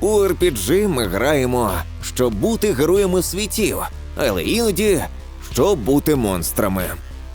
У RPG ми граємо, щоб бути героями світів, але іноді щоб бути монстрами.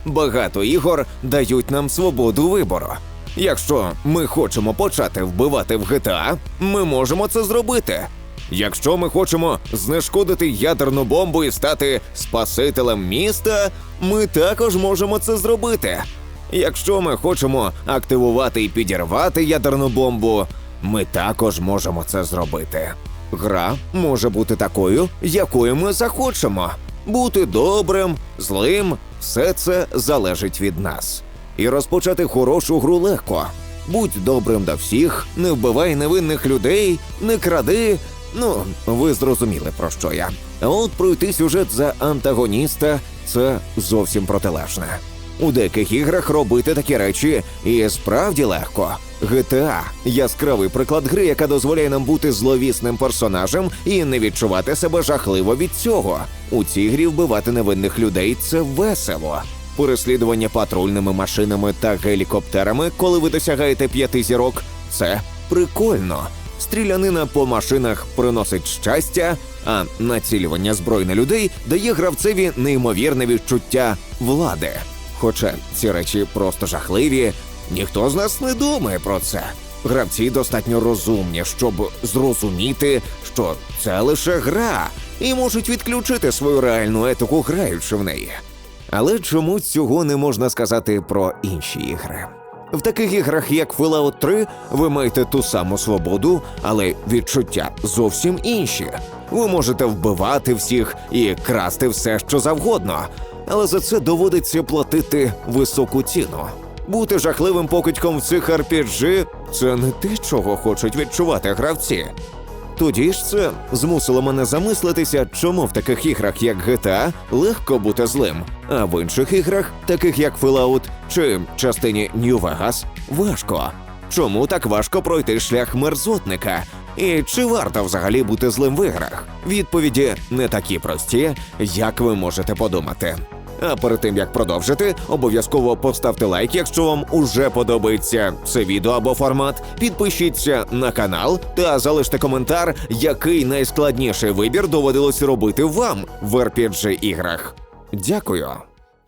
Багато ігор дають нам свободу вибору. Якщо ми хочемо почати вбивати в GTA, ми можемо це зробити. Якщо ми хочемо знешкодити ядерну бомбу і стати спасителем міста, ми також можемо це зробити. Якщо ми хочемо активувати і підірвати ядерну бомбу, ми також можемо це зробити. Гра може бути такою, якою ми захочемо. Бути добрим, злим все це залежить від нас. І розпочати хорошу гру легко. Будь добрим до всіх, не вбивай невинних людей, не кради. Ну, ви зрозуміли про що я. А от пройти сюжет за антагоніста це зовсім протилежне. У деяких іграх робити такі речі і справді легко. GTA – яскравий приклад гри, яка дозволяє нам бути зловісним персонажем і не відчувати себе жахливо від цього. У цій грі вбивати невинних людей це весело. Переслідування патрульними машинами та гелікоптерами, коли ви досягаєте п'яти зірок, це прикольно. Стрілянина по машинах приносить щастя, а націлювання зброї на людей дає гравцеві неймовірне відчуття влади. Хоча ці речі просто жахливі, ніхто з нас не думає про це. Гравці достатньо розумні, щоб зрозуміти, що це лише гра, і можуть відключити свою реальну етику, граючи в неї. Але чому цього не можна сказати про інші ігри? В таких іграх, як Fallout 3, ви маєте ту саму свободу, але відчуття зовсім інші. Ви можете вбивати всіх і красти все, що завгодно, але за це доводиться платити високу ціну. Бути жахливим покидьком в цих RPG – це не те, чого хочуть відчувати гравці. Тоді ж це змусило мене замислитися, чому в таких іграх, як GTA, легко бути злим, а в інших іграх, таких як Fallout чи частині New Vegas, важко. Чому так важко пройти шлях мерзотника? І чи варто взагалі бути злим в іграх? Відповіді не такі прості, як ви можете подумати. А перед тим як продовжити, обов'язково поставте лайк, якщо вам уже подобається це відео або формат. Підпишіться на канал та залиште коментар, який найскладніший вибір доводилось робити вам в rpg іграх. Дякую.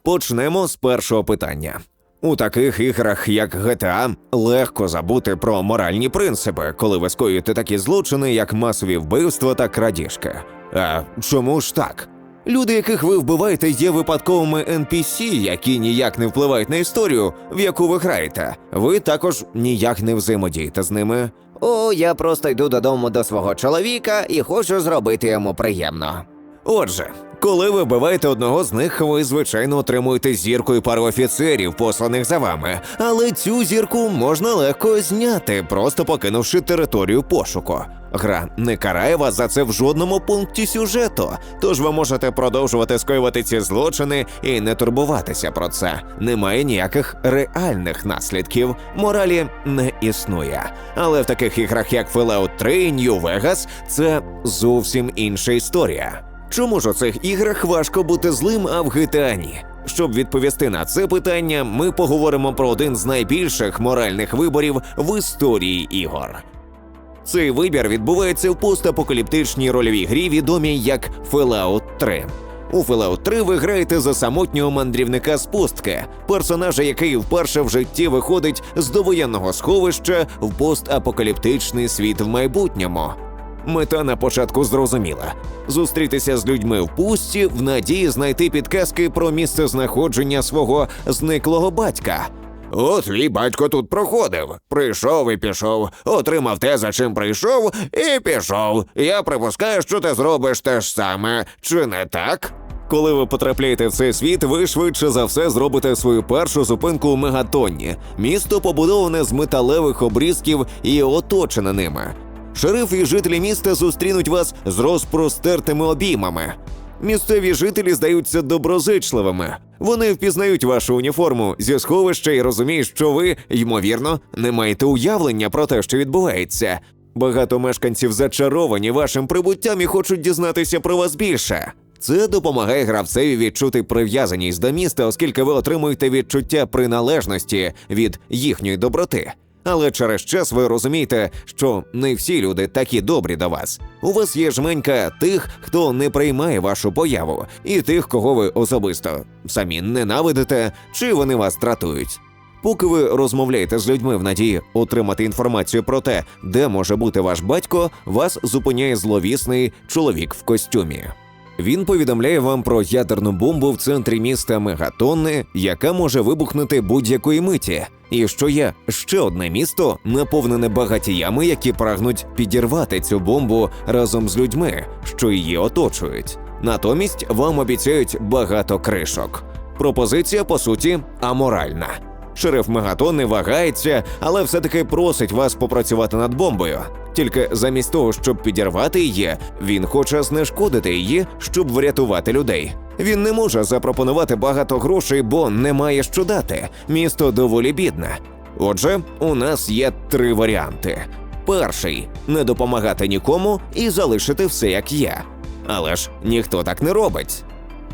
Почнемо з першого питання. У таких іграх, як GTA, легко забути про моральні принципи, коли ви скоюєте такі злочини, як масові вбивства та крадіжки. А чому ж так? Люди, яких ви вбиваєте, є випадковими NPC, які ніяк не впливають на історію, в яку ви граєте. Ви також ніяк не взаємодієте з ними. О, я просто йду додому до свого чоловіка і хочу зробити йому приємно. Отже, коли ви вбиваєте одного з них, ви звичайно отримуєте зірку і пару офіцерів, посланих за вами. Але цю зірку можна легко зняти, просто покинувши територію пошуку. Гра не карає вас за це в жодному пункті сюжету, тож ви можете продовжувати скоювати ці злочини і не турбуватися про це. Немає ніяких реальних наслідків, моралі не існує. Але в таких іграх, як Fallout 3 і New Vegas, це зовсім інша історія. Чому ж у цих іграх важко бути злим, а в GTA ні? Щоб відповісти на це питання, ми поговоримо про один з найбільших моральних виборів в історії ігор. Цей вибір відбувається в постапокаліптичній рольовій грі, відомій як Fallout 3. У Fallout 3 ви граєте за самотнього мандрівника з пустки, персонажа, який вперше в житті виходить з довоєнного сховища в постапокаліптичний світ в майбутньому. Мета на початку зрозуміла: зустрітися з людьми в пустці в надії знайти підказки про місце знаходження свого зниклого батька. От твій батько тут проходив. Прийшов і пішов, отримав те, за чим прийшов, і пішов. Я припускаю, що ти зробиш те ж саме, чи не так? Коли ви потрапляєте в цей світ, ви швидше за все зробите свою першу зупинку у Мегатонні. Місто побудоване з металевих обрізків і оточене ними. Шериф і жителі міста зустрінуть вас з розпростертими обіймами. Місцеві жителі здаються доброзичливими. Вони впізнають вашу уніформу зі сховища і розуміють, що ви, ймовірно, не маєте уявлення про те, що відбувається. Багато мешканців зачаровані вашим прибуттям і хочуть дізнатися про вас більше. Це допомагає гравцеві відчути прив'язаність до міста, оскільки ви отримуєте відчуття приналежності від їхньої доброти. Але через час ви розумієте, що не всі люди такі добрі до вас. У вас є жменька тих, хто не приймає вашу появу, і тих, кого ви особисто самі ненавидите, чи вони вас дратують. Поки ви розмовляєте з людьми в надії отримати інформацію про те, де може бути ваш батько, вас зупиняє зловісний чоловік в костюмі. Він повідомляє вам про ядерну бомбу в центрі міста Мегатонни, яка може вибухнути будь-якої миті, і що є ще одне місто, наповнене багатіями, які прагнуть підірвати цю бомбу разом з людьми, що її оточують. Натомість вам обіцяють багато кришок. Пропозиція по суті аморальна. Шериф Мегатонни вагається, але все-таки просить вас попрацювати над бомбою. Тільки замість того, щоб підірвати її, він хоче знешкодити її, щоб врятувати людей. Він не може запропонувати багато грошей, бо не має що дати. Місто доволі бідне. Отже, у нас є три варіанти: перший не допомагати нікому і залишити все як є. Але ж ніхто так не робить.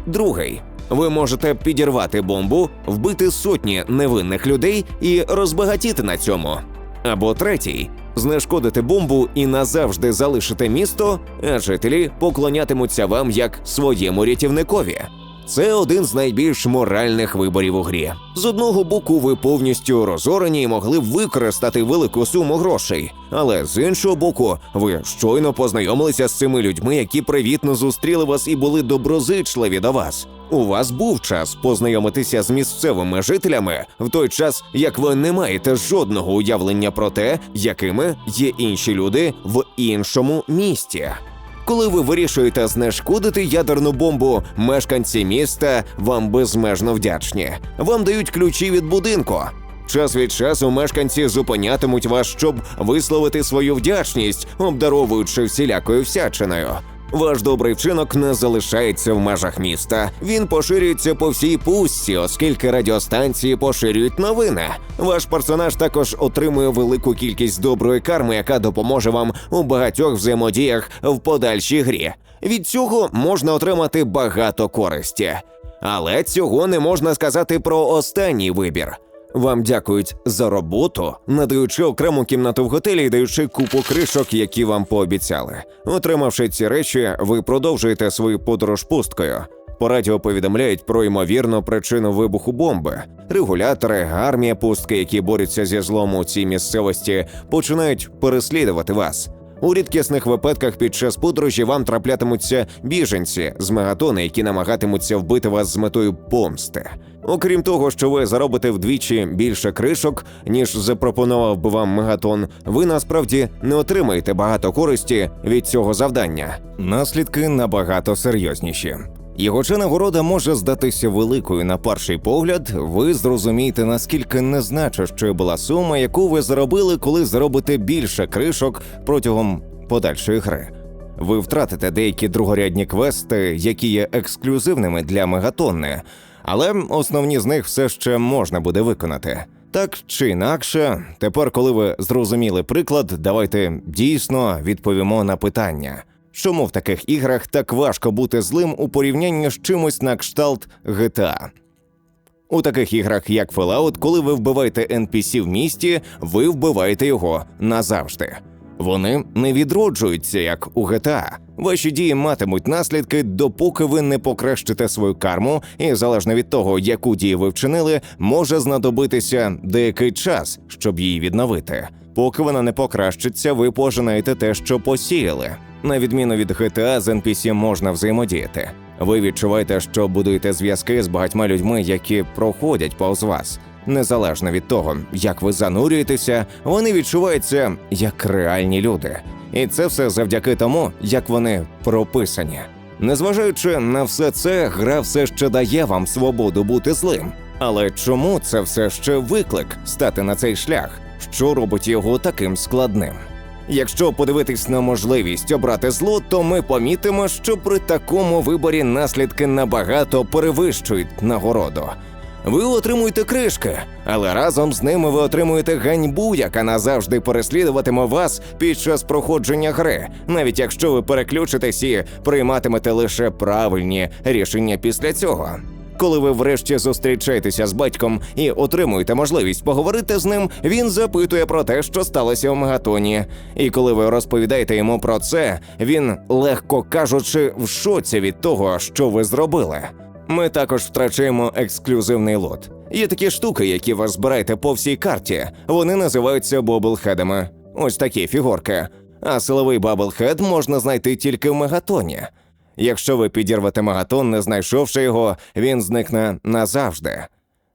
Другий. Ви можете підірвати бомбу, вбити сотні невинних людей і розбагатіти на цьому. Або третій знешкодити бомбу і назавжди залишити місто, а жителі поклонятимуться вам як своєму рятівникові. Це один з найбільш моральних виборів у грі. З одного боку, ви повністю розорені і могли б використати велику суму грошей, але з іншого боку, ви щойно познайомилися з цими людьми, які привітно зустріли вас і були доброзичливі до вас. У вас був час познайомитися з місцевими жителями в той час, як ви не маєте жодного уявлення про те, якими є інші люди в іншому місті. Коли ви вирішуєте знешкодити ядерну бомбу, мешканці міста вам безмежно вдячні. Вам дають ключі від будинку. Час від часу мешканці зупинятимуть вас, щоб висловити свою вдячність, обдаровуючи всілякою всячиною. Ваш добрий вчинок не залишається в межах міста. Він поширюється по всій пустці, оскільки радіостанції поширюють новини. Ваш персонаж також отримує велику кількість доброї карми, яка допоможе вам у багатьох взаємодіях в подальшій грі. Від цього можна отримати багато користі. Але цього не можна сказати про останній вибір. Вам дякують за роботу, надаючи окрему кімнату в готелі і даючи купу кришок, які вам пообіцяли. Отримавши ці речі, ви продовжуєте свою подорож пусткою. По радіо повідомляють про ймовірну причину вибуху бомби. Регулятори, армія пустки, які борються зі злом у цій місцевості, починають переслідувати вас. У рідкісних випадках під час подорожі вам траплятимуться біженці з мегатони, які намагатимуться вбити вас з метою помсти. Окрім того, що ви заробите вдвічі більше кришок, ніж запропонував би вам мегатон, ви насправді не отримаєте багато користі від цього завдання. Наслідки набагато серйозніші. І хоча нагорода може здатися великою на перший погляд, ви зрозумієте, наскільки незначущою була сума, яку ви заробили, коли заробите більше кришок протягом подальшої гри. Ви втратите деякі другорядні квести, які є ексклюзивними для мегатонни, але основні з них все ще можна буде виконати. Так чи інакше, тепер, коли ви зрозуміли приклад, давайте дійсно відповімо на питання. Чому в таких іграх так важко бути злим у порівнянні з чимось на кшталт GTA? У таких іграх, як Fallout, коли ви вбиваєте NPC в місті, ви вбиваєте його назавжди. Вони не відроджуються, як у GTA. Ваші дії матимуть наслідки, допоки ви не покращите свою карму, і залежно від того, яку дію ви вчинили, може знадобитися деякий час, щоб її відновити. Поки вона не покращиться, ви пожинаєте те, що посіяли. На відміну від GTA, з NPC можна взаємодіяти. Ви відчуваєте, що будуєте зв'язки з багатьма людьми, які проходять повз вас. Незалежно від того, як ви занурюєтеся, вони відчуваються як реальні люди. І це все завдяки тому, як вони прописані. Незважаючи на все це, гра все ще дає вам свободу бути злим. Але чому це все ще виклик стати на цей шлях? Що робить його таким складним? Якщо подивитись на можливість обрати зло, то ми помітимо, що при такому виборі наслідки набагато перевищують нагороду. Ви отримуєте кришки, але разом з ними ви отримуєте ганьбу, яка назавжди переслідуватиме вас під час проходження гри, навіть якщо ви переключитесь і прийматимете лише правильні рішення після цього. Коли ви врешті зустрічаєтеся з батьком і отримуєте можливість поговорити з ним, він запитує про те, що сталося у мегатоні. І коли ви розповідаєте йому про це, він, легко кажучи, в шоці від того, що ви зробили. Ми також втрачаємо ексклюзивний лот. Є такі штуки, які ви збираєте по всій карті. Вони називаються боблхедами. Ось такі фігурки. А силовий баблхед можна знайти тільки в мегатоні. Якщо ви підірвете мегатон, не знайшовши його, він зникне назавжди.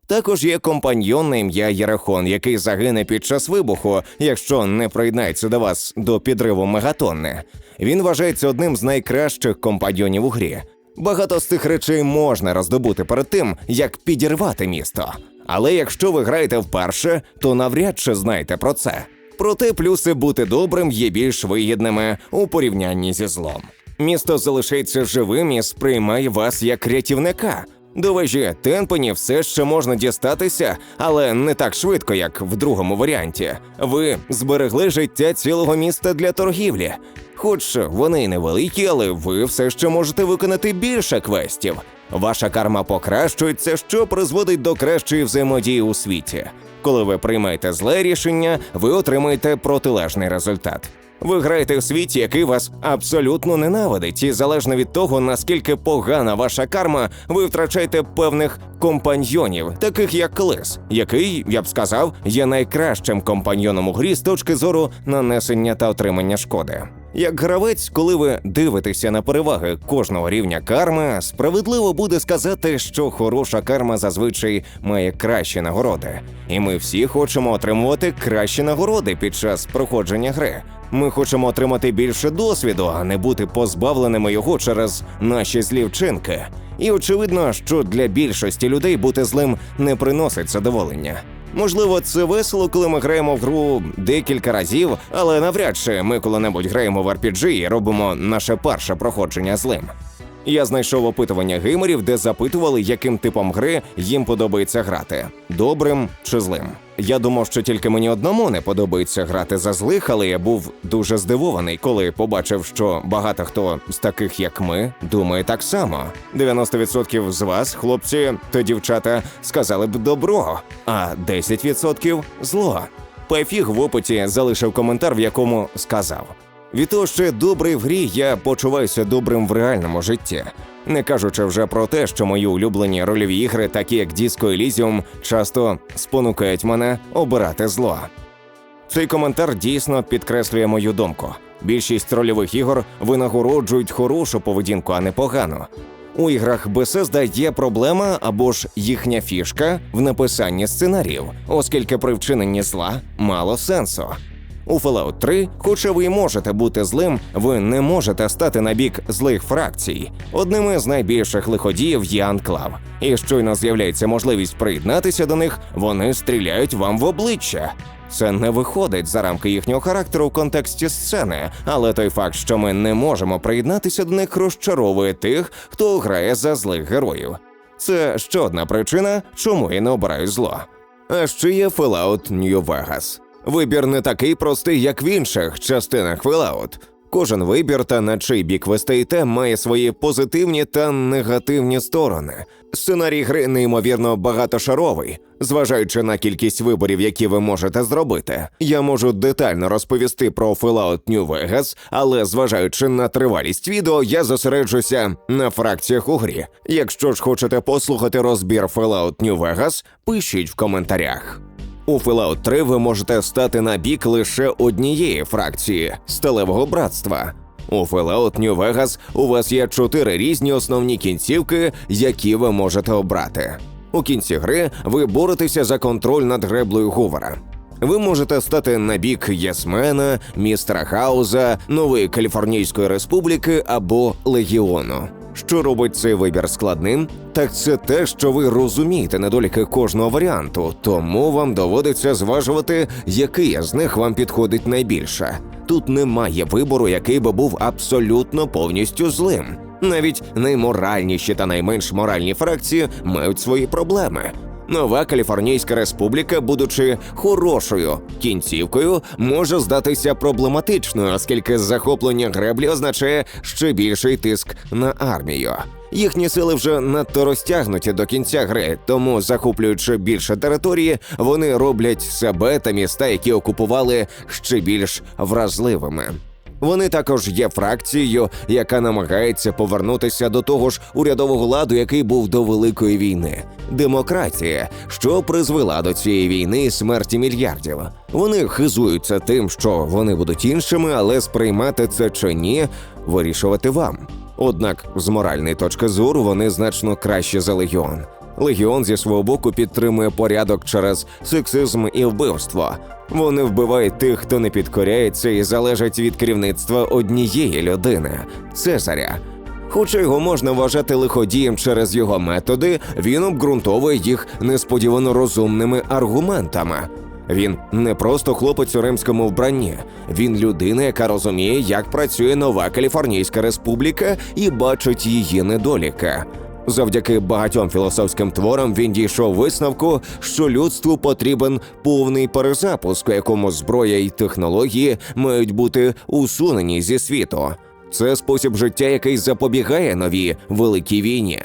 Також є компаньйон на ім'я Єрехон, який загине під час вибуху, якщо не приєднається до вас до підриву мегатонни. Він вважається одним з найкращих компаньйонів у грі. Багато з цих речей можна роздобути перед тим, як підірвати місто. Але якщо ви граєте вперше, то навряд чи знаєте про це. Проте плюси бути добрим є більш вигідними у порівнянні зі злом. Місто залишається живим і сприймає вас як рятівника. До вежі Тенпені все ще можна дістатися, але не так швидко, як в другому варіанті. Ви зберегли життя цілого міста для торгівлі. Хоч вони й невеликі, але ви все ще можете виконати більше квестів. Ваша карма покращується, що призводить до кращої взаємодії у світі. Коли ви приймаєте зле рішення, ви отримаєте протилежний результат. Ви граєте в світі, який вас абсолютно ненавидить, і залежно від того, наскільки погана ваша карма, ви втрачаєте певних компаньйонів, таких як Клис, який, я б сказав, є найкращим компаньйоном у грі з точки зору нанесення та отримання шкоди. Як гравець, коли ви дивитеся на переваги кожного рівня карми, справедливо буде сказати, що хороша карма зазвичай має кращі нагороди, і ми всі хочемо отримувати кращі нагороди під час проходження гри. Ми хочемо отримати більше досвіду, а не бути позбавленими його через наші злі вчинки. І очевидно, що для більшості людей бути злим не приносить задоволення. Можливо, це весело, коли ми граємо в гру декілька разів, але навряд чи ми коли-небудь граємо в RPG і робимо наше перше проходження злим. Я знайшов опитування геймерів, де запитували, яким типом гри їм подобається грати добрим чи злим. Я думав, що тільки мені одному не подобається грати за злих, але я був дуже здивований, коли побачив, що багато хто з таких, як ми, думає так само. 90% з вас, хлопці та дівчата, сказали б добро, а 10% зло. Пефіг в опиті залишив коментар, в якому сказав. Від того, що добрий в грі, я почуваюся добрим в реальному житті. Не кажучи вже про те, що мої улюблені рольові ігри, такі як Disco Elysium, часто спонукають мене обирати зло. Цей коментар дійсно підкреслює мою думку. Більшість рольових ігор винагороджують хорошу поведінку, а не погану. У іграх Bethesda є проблема або ж їхня фішка в написанні сценаріїв, оскільки при вчиненні зла мало сенсу. У Fallout 3, хоча ви можете бути злим, ви не можете стати на бік злих фракцій. Одними з найбільших лиходіїв є Анклав. І щойно з'являється можливість приєднатися до них, вони стріляють вам в обличчя. Це не виходить за рамки їхнього характеру в контексті сцени, але той факт, що ми не можемо приєднатися до них, розчаровує тих, хто грає за злих героїв. Це ще одна причина, чому я не обираю зло. А ще є Fallout New Vegas. Вибір не такий простий, як в інших частинах Fallout. Кожен вибір та на чий бік ви стоїте має свої позитивні та негативні сторони. Сценарій гри неймовірно багатошаровий, зважаючи на кількість виборів, які ви можете зробити. Я можу детально розповісти про Fallout New Vegas, але зважаючи на тривалість відео, я зосереджуся на фракціях у грі. Якщо ж хочете послухати розбір Fallout New Vegas, пишіть в коментарях. У Fallout 3 ви можете стати на бік лише однієї фракції сталевого братства. У Fallout New Vegas у вас є чотири різні основні кінцівки, які ви можете обрати. У кінці гри ви боретеся за контроль над греблею Гувера. Ви можете стати на бік Єсмена, містера Хауза, Нової Каліфорнійської Республіки або Легіону. Що робить цей вибір складним? Так це те, що ви розумієте недоліки кожного варіанту, тому вам доводиться зважувати, який з них вам підходить найбільше. Тут немає вибору, який би був абсолютно повністю злим. Навіть найморальніші та найменш моральні фракції мають свої проблеми. Нова Каліфорнійська республіка, будучи хорошою кінцівкою, може здатися проблематичною, оскільки захоплення греблі означає ще більший тиск на армію. Їхні сили вже надто розтягнуті до кінця гри, тому, захоплюючи більше території, вони роблять себе та міста, які окупували, ще більш вразливими. Вони також є фракцією, яка намагається повернутися до того ж урядового ладу, який був до Великої війни. Демократія, що призвела до цієї війни смерті мільярдів. Вони хизуються тим, що вони будуть іншими, але сприймати це чи ні, вирішувати вам. Однак, з моральної точки зору, вони значно краще за легіон. Легіон зі свого боку підтримує порядок через сексизм і вбивство. Вони вбивають тих, хто не підкоряється і залежить від керівництва однієї людини Цезаря. Хоча його можна вважати лиходієм через його методи, він обґрунтовує їх несподівано розумними аргументами. Він не просто хлопець у римському вбранні, він людина, яка розуміє, як працює нова Каліфорнійська республіка і бачить її недоліки. Завдяки багатьом філософським творам він дійшов висновку, що людству потрібен повний перезапуск, у якому зброя і технології мають бути усунені зі світу. Це спосіб життя, який запобігає новій великій війні.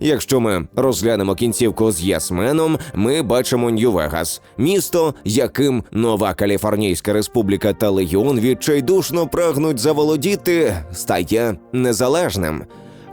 Якщо ми розглянемо кінцівку з Ясменом, ми бачимо Нью-Вегас, місто, яким нова Каліфорнійська республіка та легіон відчайдушно прагнуть заволодіти, стає незалежним.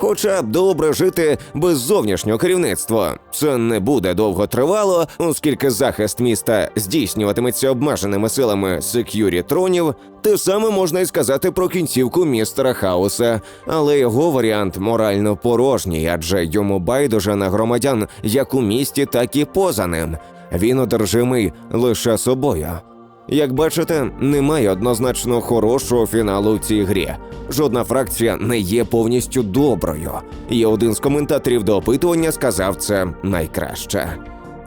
Хоча б добре жити без зовнішнього керівництва. Це не буде довго тривало, оскільки захист міста здійснюватиметься обмеженими силами сек'юрі-тронів. Те саме можна й сказати про кінцівку містера Хауса, але його варіант морально порожній, адже йому байдуже на громадян як у місті, так і поза ним. Він одержимий лише собою. Як бачите, немає однозначно хорошого фіналу в цій грі. Жодна фракція не є повністю доброю. І один з коментаторів до опитування сказав це найкраще.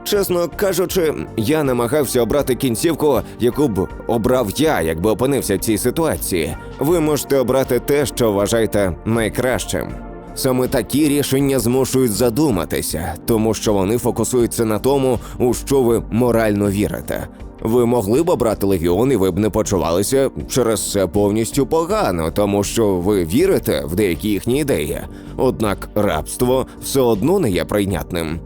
Чесно кажучи, я намагався обрати кінцівку, яку б обрав я, якби опинився в цій ситуації. Ви можете обрати те, що вважаєте найкращим. Саме такі рішення змушують задуматися, тому що вони фокусуються на тому, у що ви морально вірите. Ви могли б обрати легіон, і ви б не почувалися через це повністю погано, тому що ви вірите в деякі їхні ідеї. Однак рабство все одно не є прийнятним.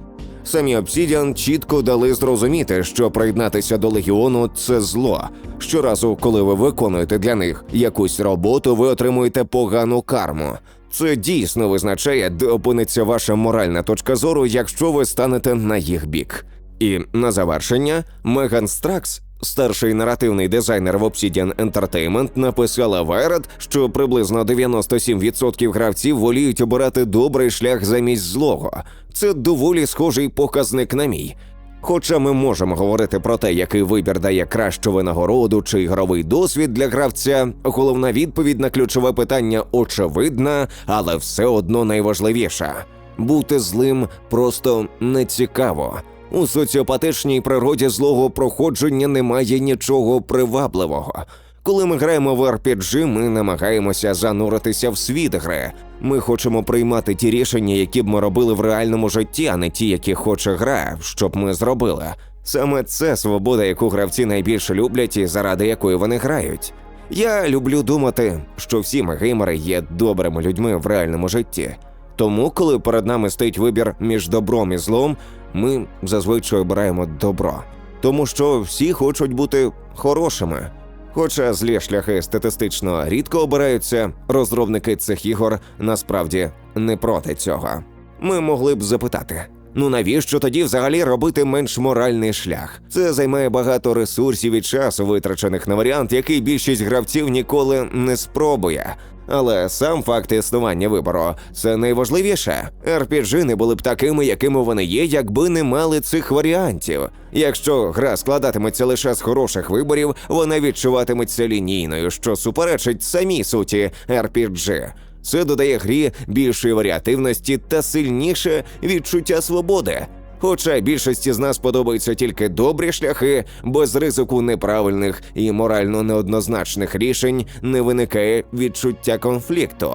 Самі Obsidian чітко дали зрозуміти, що приєднатися до легіону це зло. Щоразу, коли ви виконуєте для них якусь роботу, ви отримуєте погану карму. Це дійсно визначає, де опиниться ваша моральна точка зору, якщо ви станете на їх бік. І на завершення Меган Стракс, старший наративний дизайнер в Obsidian Entertainment, написала Wired, що приблизно 97% гравців воліють обирати добрий шлях замість злого. Це доволі схожий показник на мій. Хоча ми можемо говорити про те, який вибір дає кращу винагороду чи ігровий досвід для гравця, головна відповідь на ключове питання очевидна, але все одно найважливіша. Бути злим просто не цікаво. У соціопатичній природі злого проходження немає нічого привабливого. Коли ми граємо в RPG, ми намагаємося зануритися в світ гри. Ми хочемо приймати ті рішення, які б ми робили в реальному житті, а не ті, які хоче гра, щоб ми зробили. Саме це свобода, яку гравці найбільше люблять і заради якої вони грають. Я люблю думати, що всі ми геймери є добрими людьми в реальному житті. Тому, коли перед нами стоїть вибір між добром і злом, ми зазвичай обираємо добро, тому що всі хочуть бути хорошими. Хоча злі шляхи статистично рідко обираються, розробники цих ігор насправді не проти цього. Ми могли б запитати: ну навіщо тоді взагалі робити менш моральний шлях? Це займає багато ресурсів і часу, витрачених на варіант, який більшість гравців ніколи не спробує. Але сам факт існування вибору це найважливіше. RPG не були б такими, якими вони є, якби не мали цих варіантів. Якщо гра складатиметься лише з хороших виборів, вона відчуватиметься лінійною, що суперечить самій суті RPG. Це додає грі більшої варіативності та сильніше відчуття свободи. Хоча більшості з нас подобаються тільки добрі шляхи, без ризику неправильних і морально неоднозначних рішень не виникає відчуття конфлікту.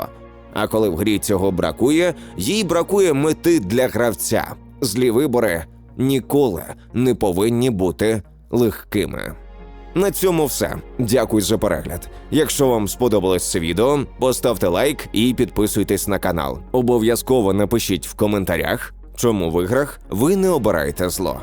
А коли в грі цього бракує, їй бракує мети для гравця. Злі вибори ніколи не повинні бути легкими. На цьому все. Дякую за перегляд. Якщо вам сподобалось це відео, поставте лайк і підписуйтесь на канал. Обов'язково напишіть в коментарях, чому в іграх ви не обираєте зло.